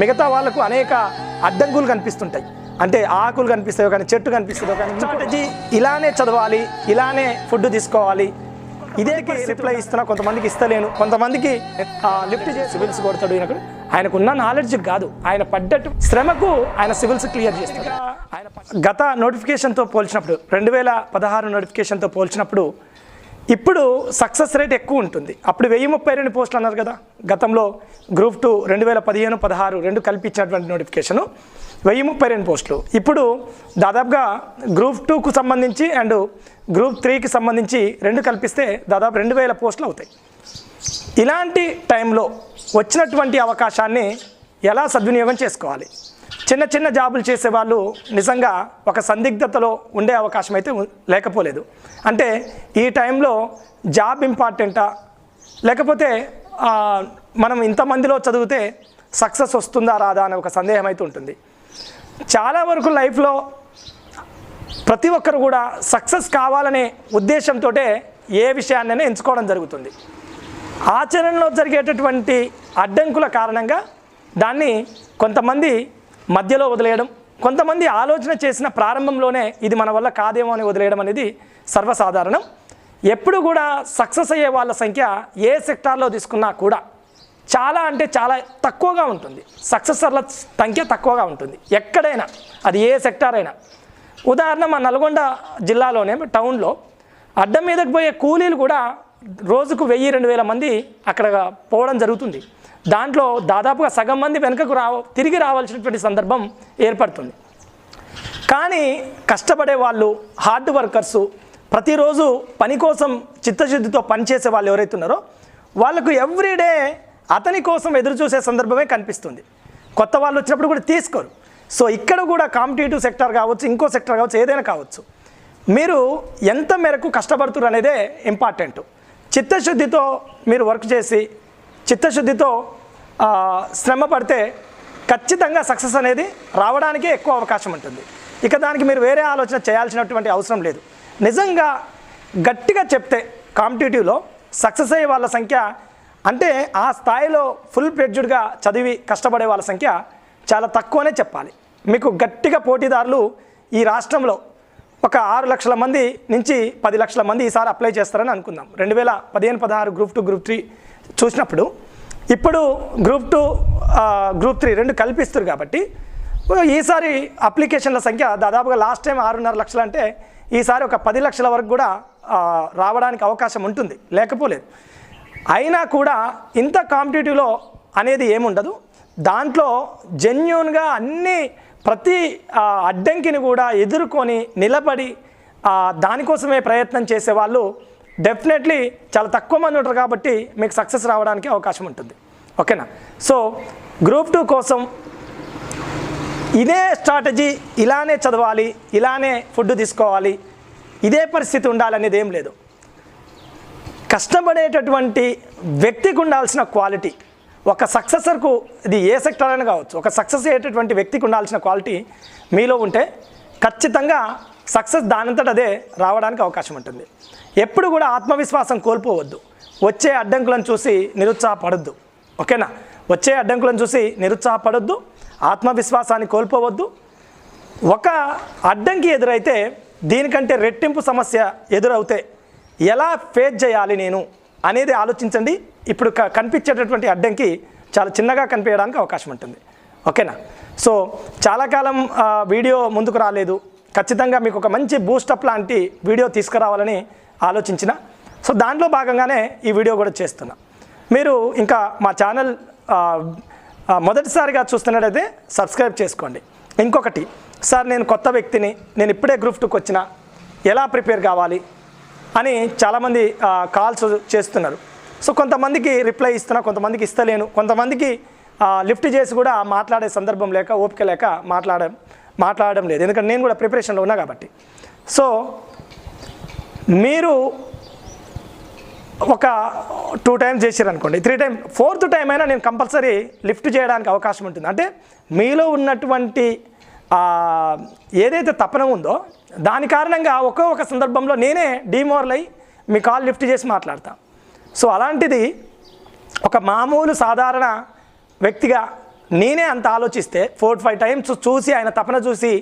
మిగతా వాళ్ళకు అనేక అడ్డంకులు కనిపిస్తుంటాయి. అంటే ఆకులు కనిపిస్తాయో కానీ చెట్టు కనిపిస్తుందో కానీ స్ట్రాటజీ ఇలానే చదవాలి ఇలానే ఫుడ్ తీసుకోవాలి. ఇదే రిప్లై ఇస్తున్నా కొంతమందికి ఇస్తలేను. కొంతమందికి లిఫ్ట్ చేసి సివిల్స్ కొడతాడు ఈయనకు ఆయనకున్న నాలెడ్జ్ కాదు. ఆయన పడ్డట్టు శ్రమకు ఆయన సివిల్స్ క్లియర్ చేస్తాడు. ఆయన గత నోటిఫికేషన్తో పోల్చినప్పుడు రెండు వేల పదహారు నోటిఫికేషన్తో పోల్చినప్పుడు ఇప్పుడు సక్సెస్ రేట్ ఎక్కువ ఉంటుంది. అప్పుడు వెయ్యి ముప్పై రెండు పోస్టులు అన్నారు కదా. గతంలో గ్రూప్ టూ రెండు వేల పదిహేను పదహారు రెండు కలిపి ఇచ్చినటువంటి నోటిఫికేషను వెయ్యి ముప్పై రెండు పోస్టులు. ఇప్పుడు దాదాపుగా గ్రూప్ టూకు సంబంధించి అండ్ గ్రూప్ త్రీకి సంబంధించి రెండు కల్పిస్తే దాదాపు రెండు వేల పోస్టులు అవుతాయి. ఇలాంటి టైంలో వచ్చినటువంటి అవకాశాన్ని ఎలా సద్వినియోగం చేసుకోవాలి? చిన్న చిన్న జాబులు చేసే వాళ్ళు నిజంగా ఒక సందిగ్ధతలో ఉండే అవకాశం అయితే లేకపోలేదు. అంటే ఈ టైంలో జాబ్ ఇంపార్టెంటా? లేకపోతే మనం ఇంతమందిలో చదివితే సక్సెస్ వస్తుందా రాదా అనే ఒక సందేహం అయితే ఉంటుంది. చాలా వరకు లైఫ్లో ప్రతి ఒక్కరు కూడా సక్సెస్ కావాలనే ఉద్దేశంతో ఏ విషయాన్నైనా ఎంచుకోవడం జరుగుతుంది. ఆచరణలో జరిగేటటువంటి అడ్డంకుల కారణంగా దాన్ని కొంతమంది మధ్యలో వదిలేయడం. కొంతమంది ఆలోచన చేసిన ప్రారంభంలోనే ఇది మన వల్ల కాదేమో అని వదిలేయడం అనేది సర్వసాధారణం. ఎప్పుడు కూడా సక్సెస్ అయ్యే వాళ్ళ సంఖ్య ఏ సెక్టార్లో తీసుకున్నా కూడా చాలా అంటే చాలా తక్కువగా ఉంటుంది. సక్సెసర్ల సంఖ్య తక్కువగా ఉంటుంది. ఎక్కడైనా అది ఏ సెక్టార్ అయినా. ఉదాహరణ మా నల్గొండ జిల్లాలోనే టౌన్లో అడ్డం మీదకి పోయే కూలీలు కూడా రోజుకు వెయ్యి రెండు వేల మంది అక్కడ పోవడం జరుగుతుంది. దాంట్లో దాదాపుగా సగం మంది వెనుకకు రావ తిరిగి రావాల్సినటువంటి సందర్భం ఏర్పడుతుంది. కానీ కష్టపడే వాళ్ళు హార్డ్ వర్కర్సు ప్రతిరోజు పని కోసం చిత్తశుద్ధితో పనిచేసే వాళ్ళు ఎవరైతే ఉన్నారో వాళ్ళకు ఎవ్రీడే అతని కోసం ఎదురు చూసే సందర్భమే కనిపిస్తుంది. కొత్త వాళ్ళు వచ్చినప్పుడు కూడా తీసుకోరు. సో ఇక్కడ కూడా కాంపిటేటివ్ సెక్టర్ కావచ్చు ఇంకో సెక్టర్ కావచ్చు ఏదైనా కావచ్చు. మీరు ఎంత మేరకు కష్టపడుతున్నారు అనేదే ఇంపార్టెంట్ చిత్తశుద్ధితో మీరు వర్క్ చేసి చిత్తశుద్ధితో శ్రమ పడితే ఖచ్చితంగా సక్సెస్ అనేది రావడానికే ఎక్కువ అవకాశం ఉంటుంది. ఇక దానికి మీరు వేరే ఆలోచన చేయాల్సినటువంటి అవసరం లేదు. నిజంగా గట్టిగా చెప్తే కాంపిటేటివ్లో సక్సెస్ అయ్యే వాళ్ళ సంఖ్య అంటే ఆ స్థాయిలో ఫుల్ ప్రెడ్జుడ్గా చదివి కష్టపడే వాళ్ళ సంఖ్య చాలా తక్కువనే చెప్పాలి. మీకు గట్టిగా పోటీదారులు ఈ రాష్ట్రంలో ఒక ఆరు లక్షల మంది నుంచి పది లక్షల మంది ఈసారి అప్లై చేస్తారని అనుకుందాం. రెండు వేల పదిహేను పదహారు గ్రూప్ టూ గ్రూప్ త్రీ చూసినప్పుడు ఇప్పుడు గ్రూప్ టూ గ్రూప్ త్రీ రెండు కల్పిస్తారు కాబట్టి ఈసారి అప్లికేషన్ల సంఖ్య దాదాపుగా లాస్ట్ టైం ఆరున్నర లక్షలు అంటే ఈసారి ఒక పది లక్షల వరకు కూడా రావడానికి అవకాశం ఉంటుంది. లేకపోలేదు. అయినా కూడా ఇంత కాంపిటేటివ్లో అనేది ఏముండదు. దాంట్లో జెన్యున్గా అన్ని ప్రతి అడ్డంకిని కూడా ఎదుర్కొని నిలబడి దానికోసమే ప్రయత్నం చేసే వాళ్ళు డెఫినెట్లీ చాలా తక్కువ మంది ఉంటారు కాబట్టి మీకు సక్సెస్ రావడానికి అవకాశం ఉంటుంది. ఓకేనా సో గ్రూప్ టూ కోసం ఇదే స్ట్రాటజీ ఇలానే చదవాలి ఇలానే ఫుడ్ తీసుకోవాలి ఇదే పరిస్థితి ఉండాలనేది ఏం లేదు. కష్టపడేటటువంటి వ్యక్తికి ఉండాల్సిన క్వాలిటీ ఒక సక్సెసర్కు ఇది ఏ సెక్టర్ అయినా కావచ్చు ఒక సక్సెస్ అయ్యేటటువంటి వ్యక్తికి ఉండాల్సిన క్వాలిటీ మీలో ఉంటే ఖచ్చితంగా సక్సెస్ దానంతట అదే రావడానికి అవకాశం ఉంటుంది. ఎప్పుడు కూడా ఆత్మవిశ్వాసం కోల్పోవద్దు. వచ్చే అడ్డంకులను చూసి నిరుత్సాహపడద్దు. ఓకేనా? వచ్చే అడ్డంకులను చూసి నిరుత్సాహపడద్దు. ఆత్మవిశ్వాసాన్ని కోల్పోవద్దు. ఒక అడ్డంకి ఎదురైతే దీనికంటే రెట్టింపు సమస్య ఎదురవుతే ఎలా ఫేస్ చేయాలి నేను అనేది ఆలోచించండి. ఇప్పుడు క- కనిపించేటటువంటి అడ్డంకి చాలా చిన్నగా కనిపించడానికి అవకాశం ఉంటుంది. ఓకేనా? సో చాలా కాలం వీడియో ముందుకు రాలేదు. ఖచ్చితంగా మీకు ఒక మంచి బూస్టప్ లాంటి వీడియో తీసుకురావాలని ఆలోచించిన. సో దాంట్లో భాగంగానే ఈ వీడియో కూడా చేస్తున్నా. మీరు ఇంకా మా ఛానల్ మొదటిసారిగా చూస్తున్నట్టయితే సబ్స్క్రైబ్ చేసుకోండి. ఇంకొకటి సార్ నేను కొత్త వ్యక్తిని నేను ఇప్పుడే గ్రూప్ టూకి వచ్చిన ఎలా ప్రిపేర్ కావాలి అని చాలామంది కాల్స్ చేస్తున్నారు. సో కొంతమందికి రిప్లై ఇస్తున్నా కొంతమందికి ఇస్తలేను కొంతమందికి లిఫ్ట్ చేసి కూడా మాట్లాడే సందర్భం లేక ఓపిక లేక మాట్లాడడం మాట్లాడడం లేదు. ఎందుకంటే నేను కూడా ప్రిపరేషన్లో ఉన్నా కాబట్టి. సో మీరు ఒక టూ టైమ్స్ చేసారు అనుకోండి త్రీ టైం ఫోర్త్ టైం అయినా నేను కంపల్సరీ లిఫ్ట్ చేయడానికి అవకాశం ఉంటుంది. అంటే మీలో ఉన్నటువంటి ఏదైతే తపన ఉందో దాని కారణంగా ఒక్కో ఒక సందర్భంలో నేనే డీమోరల్ అయ్యి మీ కాల్ లిఫ్ట్ చేసి మాట్లాడతా. సో అలాంటిది ఒక మామూలు సాధారణ వ్యక్తిగా నేనే అంత ఆలోచిస్తే ఫోర్ ఫైవ్ టైమ్స్ చూసి ఆయన తపన చూసి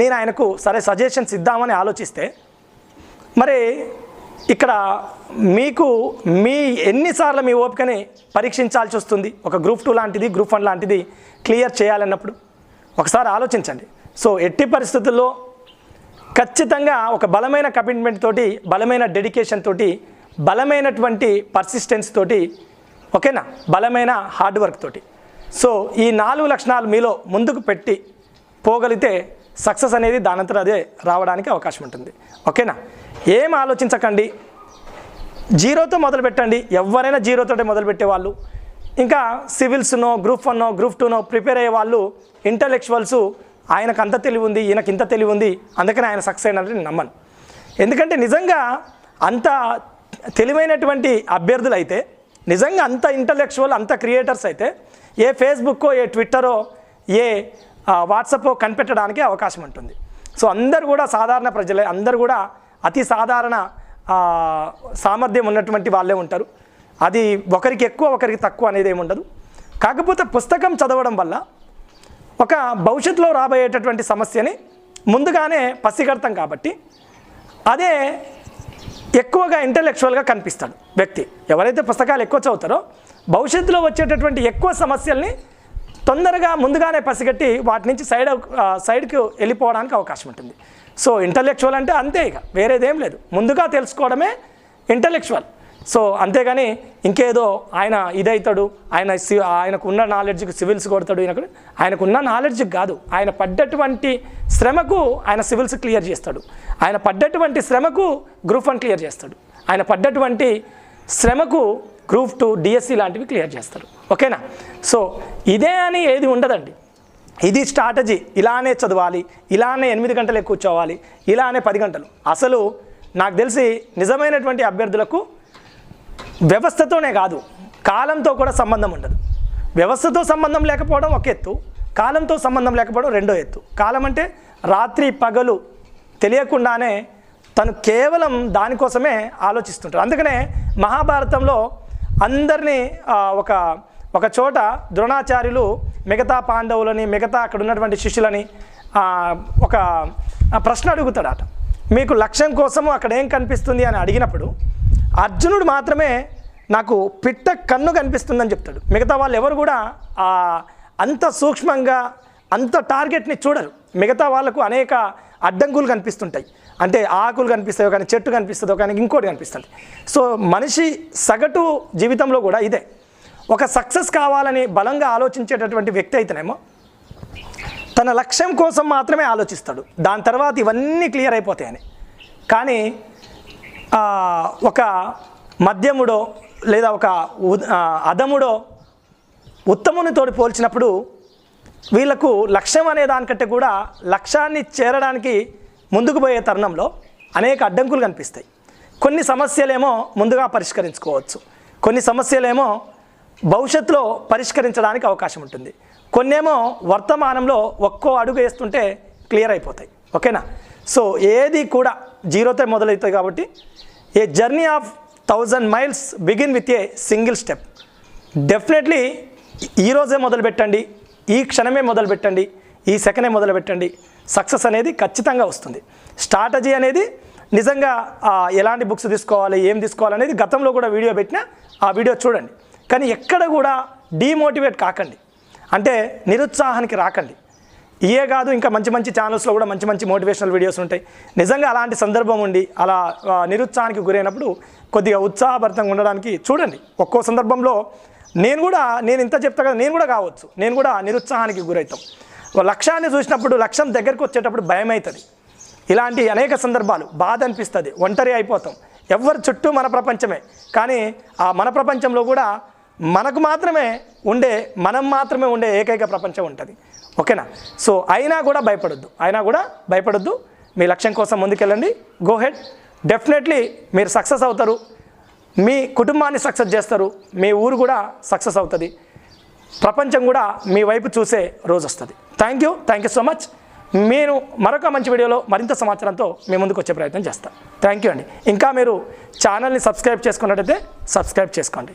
నేను ఆయనకు సరే సజెషన్స్ ఇద్దామని ఆలోచిస్తే మరి ఇక్కడ మీకు మీ ఎన్నిసార్లు మీ ఓపికని పరీక్షించాల్సి వస్తుంది. ఒక గ్రూప్ టూ లాంటిది గ్రూప్ వన్ లాంటిది క్లియర్ చేయాలన్నప్పుడు. ఒకసారి ఆలోచించండి. సో ఎట్టి పరిస్థితుల్లో ఖచ్చితంగా ఒక బలమైన కమిట్మెంట్ తోటి బలమైన డెడికేషన్ తోటి బలమైనటువంటి పర్సిస్టెన్స్ తోటి ఓకేనా? బలమైన హార్డ్ వర్క్ తోటి. సో ఈ నాలుగు లక్షణాలు మీలో ముందుకు పెట్టి పోగలిగితే సక్సెస్ అనేది దానంతట అదే రావడానికి అవకాశం ఉంటుంది. ఓకేనా? ఏం ఆలోచించకండి. జీరోతో మొదలు పెట్టండి. ఎవరైనా జీరోతోటే మొదలు పెట్టేవాళ్ళు. ఇంకా సివిల్స్నో గ్రూప్ వన్నో గ్రూప్ టూనో ప్రిపేర్ అయ్యే వాళ్ళు ఇంటలెక్చువల్స్ ఆయనకు అంత తెలివి ఉంది ఈయనకి ఇంత తెలివి ఉంది అందుకని ఆయన సక్సెస్ అయినారని నేను నమ్మను. ఎందుకంటే నిజంగా అంత తెలివైనటువంటి అభ్యర్థులు అయితే నిజంగా అంత ఇంటలెక్చువల్ అంత క్రియేటర్స్ అయితే ఏ ఫేస్బుక్కో ఏ ట్విట్టరో ఏ వాట్సాప్ కనిపెట్టడానికి అవకాశం ఉంటుంది. సో అందరు కూడా సాధారణ ప్రజలే అందరు కూడా అతి సాధారణ సామర్థ్యం ఉన్నటువంటి వాళ్ళే ఉంటారు. అది ఒకరికి ఎక్కువ ఒకరికి తక్కువ అనేది ఏమి ఉండదు కాకపోతే పుస్తకం చదవడం వల్ల ఒక భవిష్యత్తులో రాబోయేటటువంటి సమస్యని ముందుగానే పసిగడతాం కాబట్టి అదే ఎక్కువగా ఇంటలెక్చువల్గా కనిపిస్తాడు వ్యక్తి. ఎవరైతే పుస్తకాలు ఎక్కువ చదువుతారో భవిష్యత్తులో వచ్చేటటువంటి ఎక్కువ సమస్యల్ని తొందరగా ముందుగానే పసిగట్టి వాటి నుంచి సైడ్ సైడ్కి వెళ్ళిపోవడానికి అవకాశం ఉంటుంది. సో ఇంటలెక్చువల్ అంటే అంతే ఇక. వేరేదేం లేదు. ముందుగా తెలుసుకోవడమే ఇంటలెక్చువల్ సో అంతేగాని ఇంకేదో ఆయన ఇదవుతాడు ఆయన సి ఆయనకు ఉన్న నాలెడ్జ్కి సివిల్స్ కొడతాడు ఈయన ఆయనకు ఉన్న నాలెడ్జ్కి కాదు. ఆయన పడ్డటువంటి శ్రమకు ఆయన సివిల్స్ క్లియర్ చేస్తాడు. ఆయన పడ్డటువంటి శ్రమకు గ్రూప్ వన్ క్లియర్ చేస్తాడు. ఆయన పడ్డటువంటి శ్రమకు గ్రూప్ టూ డిఎస్సి లాంటివి క్లియర్ చేస్తారు. ఓకేనా? సో ఇదే అని ఏది ఉండదండి. ఇది స్ట్రాటజీ. ఇలానే చదవాలి ఇలానే ఎనిమిది గంటలే కూర్చోవాలి ఇలానే పది గంటలు. అసలు నాకు తెలిసి నిజమైనటువంటి అభ్యర్థులకు వ్యవస్థతోనే కాదు కాలంతో కూడా సంబంధం ఉండదు. వ్యవస్థతో సంబంధం లేకపోవడం ఒక ఎత్తు కాలంతో సంబంధం లేకపోవడం రెండో ఎత్తు. కాలం అంటే రాత్రి పగలు తెలియకుండానే తను కేవలం దానికోసమే ఆలోచిస్తుంటాడు అందుకనే మహాభారతంలో అందరినీ ఒక ఒక చోట ద్రోణాచార్యులు మిగతా పాండవులని మిగతా అక్కడ ఉన్నటువంటి శిష్యులని ఒక ప్రశ్న అడుగుతాడట. మీకు లక్ష్యం కోసము అక్కడ ఏం కనిపిస్తుంది అని అడిగినప్పుడు అర్జునుడు మాత్రమే నాకు పిట్ట కన్ను కనిపిస్తుందని చెప్తాడు. మిగతా వాళ్ళు ఎవరు కూడా ఆ అంత సూక్ష్మంగా అంత టార్గెట్ని చూడరు. మిగతా వాళ్ళకు అనేక అడ్డంకులు కనిపిస్తుంటాయి. అంటే ఆకులు కనిపిస్తాయో కానీ చెట్టు కనిపిస్తుందో కానీ ఇంకోటి కనిపిస్తుంది. సో మనిషి సగటు జీవితంలో కూడా ఇదే. ఒక సక్సెస్ కావాలని బలంగా ఆలోచించేటటువంటి వ్యక్తి అయితేనేమో తన లక్ష్యం కోసం మాత్రమే ఆలోచిస్తాడు. దాని తర్వాత ఇవన్నీ క్లియర్ అయిపోతాయని. కానీ ఒక మద్యముడో లేదా ఒక అదముడో ఉత్తమునితోటి పోల్చినప్పుడు వీళ్ళకు లక్ష్యం అనే దానికంటే కూడా లక్ష్యాన్ని చేరడానికి ముందుకు పోయే తరుణంలో అనేక అడ్డంకులు కనిపిస్తాయి. కొన్ని సమస్యలేమో ముందుగా పరిష్కరించుకోవచ్చు. కొన్ని సమస్యలేమో భవిష్యత్తులో పరిష్కరించడానికి అవకాశం ఉంటుంది. కొన్నేమో వర్తమానంలో ఒక్కో అడుగు వేస్తుంటే క్లియర్ అయిపోతాయి. ఓకేనా? సో ఏది కూడా జీరోతో మొదలవుతాయి కాబట్టి a journey of thousand miles begin with a single step. Definitely ఈరోజే మొదలు పెట్టండి ఈ క్షణమే మొదలు పెట్టండి ఈ సెకండే మొదలు పెట్టండి. సక్సెస్ అనేది ఖచ్చితంగా వస్తుంది. స్ట్రాటజీ అనేది నిజంగా ఎలాంటి బుక్స్ తీసుకోవాలి ఏం తీసుకోవాలి అనేది గతంలో కూడా వీడియో పెట్టినా ఆ వీడియో చూడండి. కానీ ఎక్కడ కూడా డీమోటివేట్ కాకండి. అంటే నిరుత్సాహానికి రాకండి. ఇయే కాదు ఇంకా మంచి మంచి ఛానల్స్లో కూడా మంచి మంచి మోటివేషనల్ వీడియోస్ ఉంటాయి. నిజంగా అలాంటి సందర్భం ఉండి అలా నిరుత్సాహానికి గురైనప్పుడు కొద్దిగా ఉత్సాహభరితంగా ఉండడానికి చూడండి. ఒక్కో సందర్భంలో నేను కూడా నేను ఇంత చెప్తా కదా నేను కూడా కావచ్చు. నేను కూడా నిరుత్సాహానికి గురవుతాం లక్ష్యాన్ని చూసినప్పుడు లక్ష్యం దగ్గరికి వచ్చేటప్పుడు భయం అవుతుంది ఇలాంటి అనేక సందర్భాలు బాధ అనిపిస్తుంది ఒంటరి అయిపోతాం. ఎవరి చుట్టూ మన ప్రపంచమే. కానీ ఆ మన ప్రపంచంలో కూడా మనకు మాత్రమే ఉండే మనం మాత్రమే ఉండే ఏకైక ప్రపంచం ఉంటుంది. ఓకేనా? సో అయినా కూడా భయపడొద్దు. అయినా కూడా భయపడొద్దు. మీ లక్ష్యం కోసం ముందుకెళ్ళండి. గో హెడ్ డెఫినెట్లీ మీరు సక్సెస్ అవుతారు. మీ కుటుంబాన్ని సక్సెస్ చేస్తారు. మీ ఊరు కూడా సక్సెస్ అవుతుంది. ప్రపంచం కూడా మీ వైపు చూసే రోజు వస్తుంది. Thank you thank you so much నేను మరొక మంచి వీడియోలో మరింత సమాచారంతో మీ ముందుకు వచ్చే ప్రయత్నం చేస్తాను థ్యాంక్ యూ అండి. ఇంకా మీరు ఛానల్ని సబ్స్క్రైబ్ చేసుకున్నట్టయితే సబ్స్క్రైబ్ చేసుకోండి.